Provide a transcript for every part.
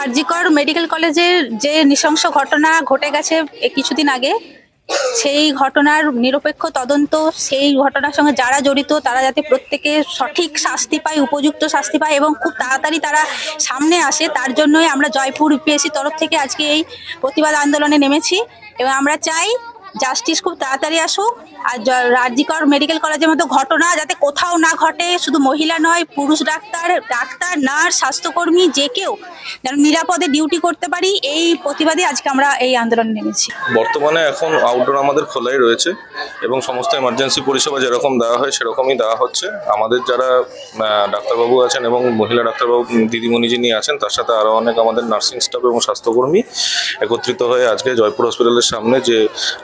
RG Kar medical কলেজের যে নৃশংস ঘটনা ঘটে গেছে কিছুদিন আগে, সেই ঘটনার নিরপেক্ষ তদন্ত, সেই ঘটনার সঙ্গে যারা জড়িত, তারা যাতে প্রত্যেকে সঠিক শাস্তি পায়, উপযুক্ত শাস্তি পায় এবং খুব তাড়াতাড়ি তারা সামনে আসে, তার জন্যই আমরা জয়পুর ইউপিএসসি তরফ থেকে আজকে এই প্রতিবাদ আন্দোলনে নেমেছি। এবং আমরা চাই জাস্টিস খুব তাড়াতাড়ি আসুক। আর রাজ্যিকর মেডিকেল কলেজের মতো ঘটনা যাতে কোথাও না ঘটে, শুধু মহিলা নয়, পুরুষ ডাক্তার ডাক্তার, নার্স, স্বাস্থ্যকর্মী, যে কেউ যেন নিরাপদে ডিউটি করতে পারি, এই প্রতিবাদে আজকে আমরা এই আন্দোলনে নেমেছি। বর্তমানে এখন আউটডোর আমাদের খোলাই রয়েছে এবং সমস্ত এমার্জেন্সি পরিষেবা যেরকম দেওয়া হয়, সেরকমই দেওয়া হচ্ছে। আমাদের যারা ডাক্তারবাবু আছেন এবং মহিলা ডাক্তারবাবু, দিদিমণি যিনি আছেন, তার সাথে আরও অনেক আমাদের নার্সিং স্টাফ এবং স্বাস্থ্যকর্মী একত্রিত হয়ে আজকে জয়পুর হসপিটালের সামনে যে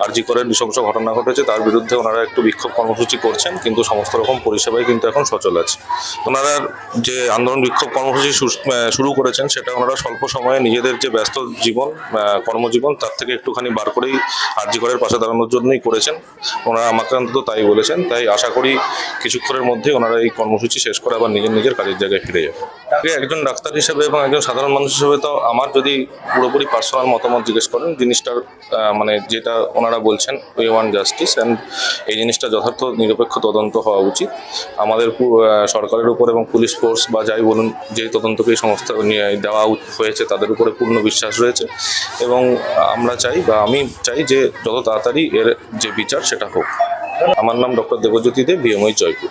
আরজি করের নৃশংস ঘটনা ঘটেছে, তার বিরুদ্ধে ওনারা একটু বিক্ষোভ কর্মসূচি করছেন, কিন্তু সমস্ত রকম পরিষেবাই কিন্তু এখন সচল আছে। ওনারা যে আন্দোলন বিক্ষোভ কর্মসূচি শুরু করেছেন, সেটা ওনারা স্বল্প সময়ে নিজেদের যে ব্যস্ত জীবন কর্মজীবন, তার থেকে একটুখানি বার করেই আরজি করের পাশে দাঁড়ানোর জন্যই করেছেন। ওনারা আমাকে অন্তত তাই বলেছেন। তাই আশা করি কিছুক্ষণের মধ্যে ওনারা এই কর্মসূচি শেষ করে আবার নিজের নিজের কাজের জায়গায় ফিরে যাবে। একজন ডাক্তার হিসেবে এবং একজন সাধারণ মানুষ হিসেবে তো আমার যদি পুরোপুরি পার্সোনাল মতামত জিজ্ঞেস করেন জিনিসটার মানে যেটা ওনারা বলছেন উই ওয়ান জাস্টিস অ্যান্ড এই জিনিসটা যথার্থ নিরপেক্ষ তদন্ত হওয়া উচিত। আমাদের সরকারের উপর এবং পুলিশ ফোর্স বা যাই বলুন যে তদন্তকে এই সংস্থা নিয়ে দেওয়া হয়েছে তাদের উপরে পূর্ণ বিশ্বাস রয়েছে এবং আমরা চাই বা আমি চাই যে যত তাড়াতাড়ি এর যে বিচার সেটা হোক। আমার নাম ডক্টর দেবজ্যোতি দেব বিএমআই জয়পুর।